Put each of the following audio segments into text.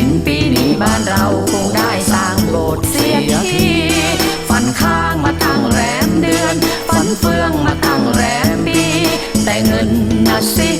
ินปีนี้บ้านเราคงได้สร้างโบสถ์เสียทีฟันข้างมาตั้งแรมเดือนฟันเฟืองมาตั้งแรมปี แต่เงินนะสิ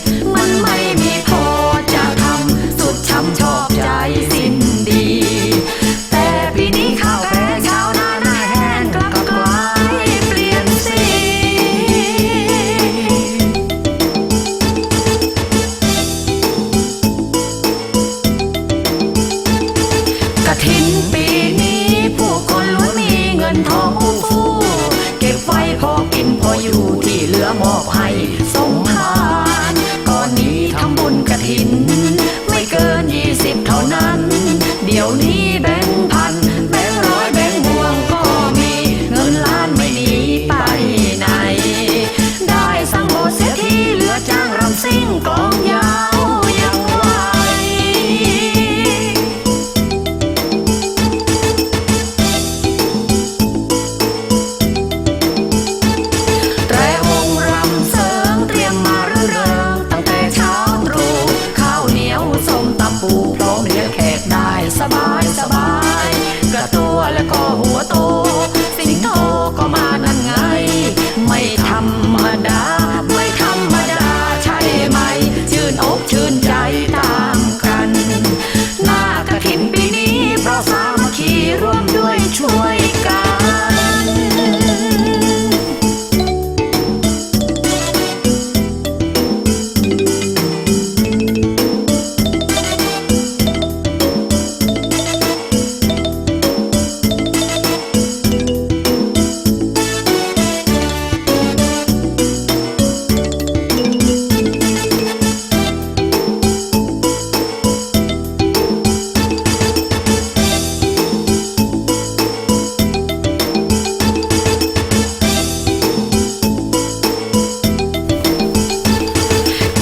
hidden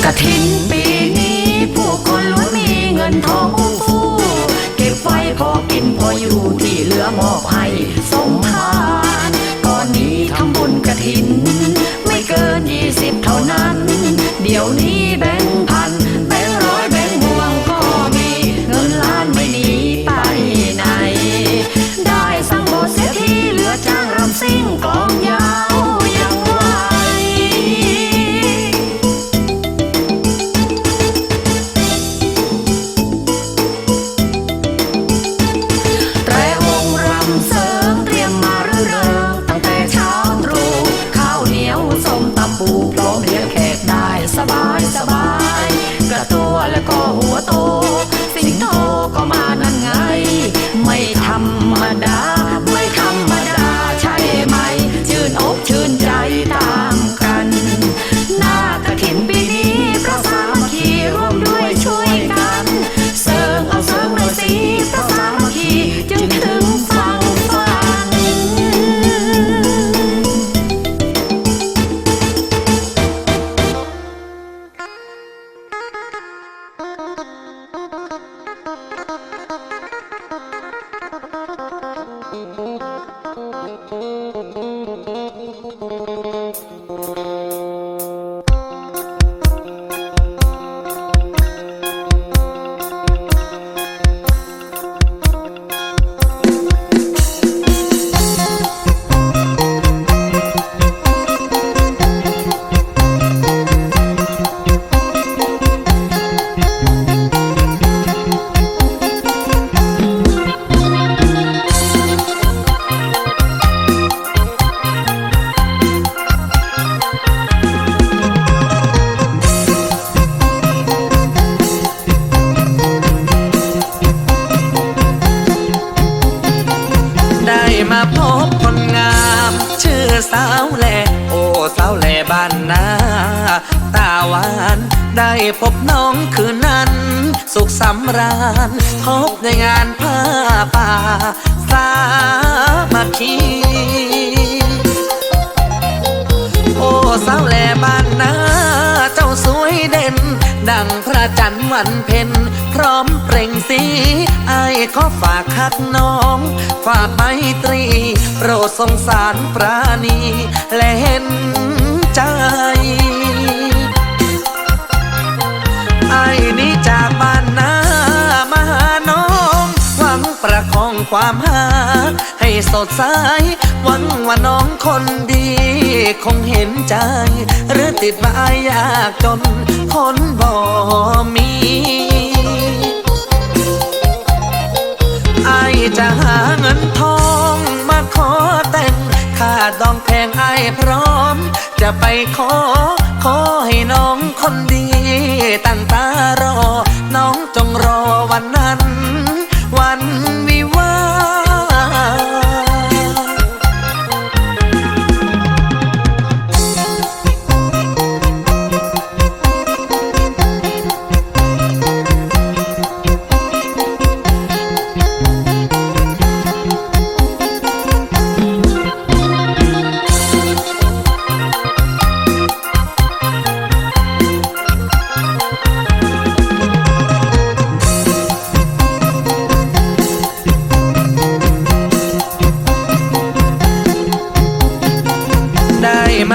กระถินปีนี้ผู้คนล้วนมีเงินทองฟูเก็บไว้พอกินพออยู่ที่เหลือมอบให้สมทานก่อนนี้ทำบุญกระถิน ไม่เกินยี่สิบเท่านั้น เดี๋ยวนี้ I call. What นา ตาหวานได้พบน้องคืนนั้น สุขสำราญพบในงานผ้าป่า สามาคคีโอ้สาวแลบ้านนา เจ้าสวยเด่น ดังพระจันทร์วันเพ็ญพร้อมเปล่งสีไอ้ขอฝากคักน้อง ฝากไมตรี โปรดสงสารปราณี และเห็น ความหา ให้สดใสหวังว่าน้องคนดี คงเห็นใจ หรือติดว่าอยากจนคนบ่มีไอจะหาเงินทองมาขอแต่งค่าดองแพงไอพร้อม จะไปขอ ขอให้น้องคนดีตั้ง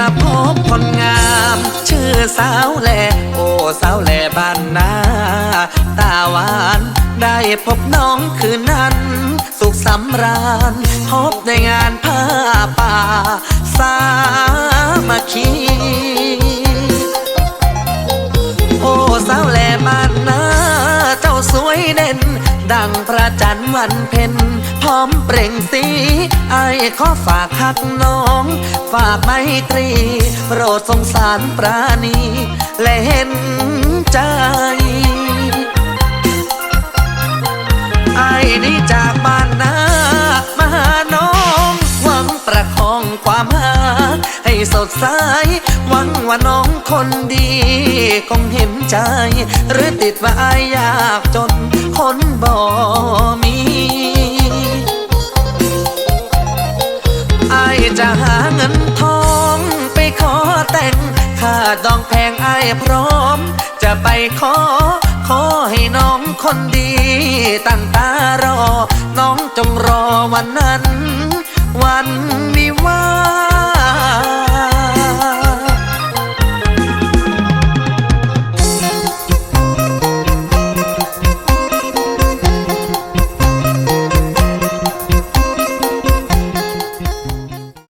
มาพบคนงาม ชื่อสาวแหล่โอ้สาวแหล่บ้านนาตาหวานได้พบน้องคืนนั้น สุขสำราญ พบในงานผ้าป่า สามัคคีโอ้สาวแหล่บ้านนาเจ้าสวยเด่น ดังพระจันทร์วันเพ็ญ อมเปล่งสีไอายขอฝากหักน้อง ฝากไมตรี โปรดสงสารปราณีและเห็นใจไอ้นี่จากบ้านนามาหาน้องหวังประคองความหาให้สดใสหวังว่าน้องคนดีคงเห็นใจ หรือติดว่าอายยากจนคนบ่มีายจะหาเงินทองไปขอแต่งค่าดองแพงไอายพร้อม จะไปขอ ขอให้น้องคนดีตั้งตารอ น้องจงรอวันนั้น วันวิวา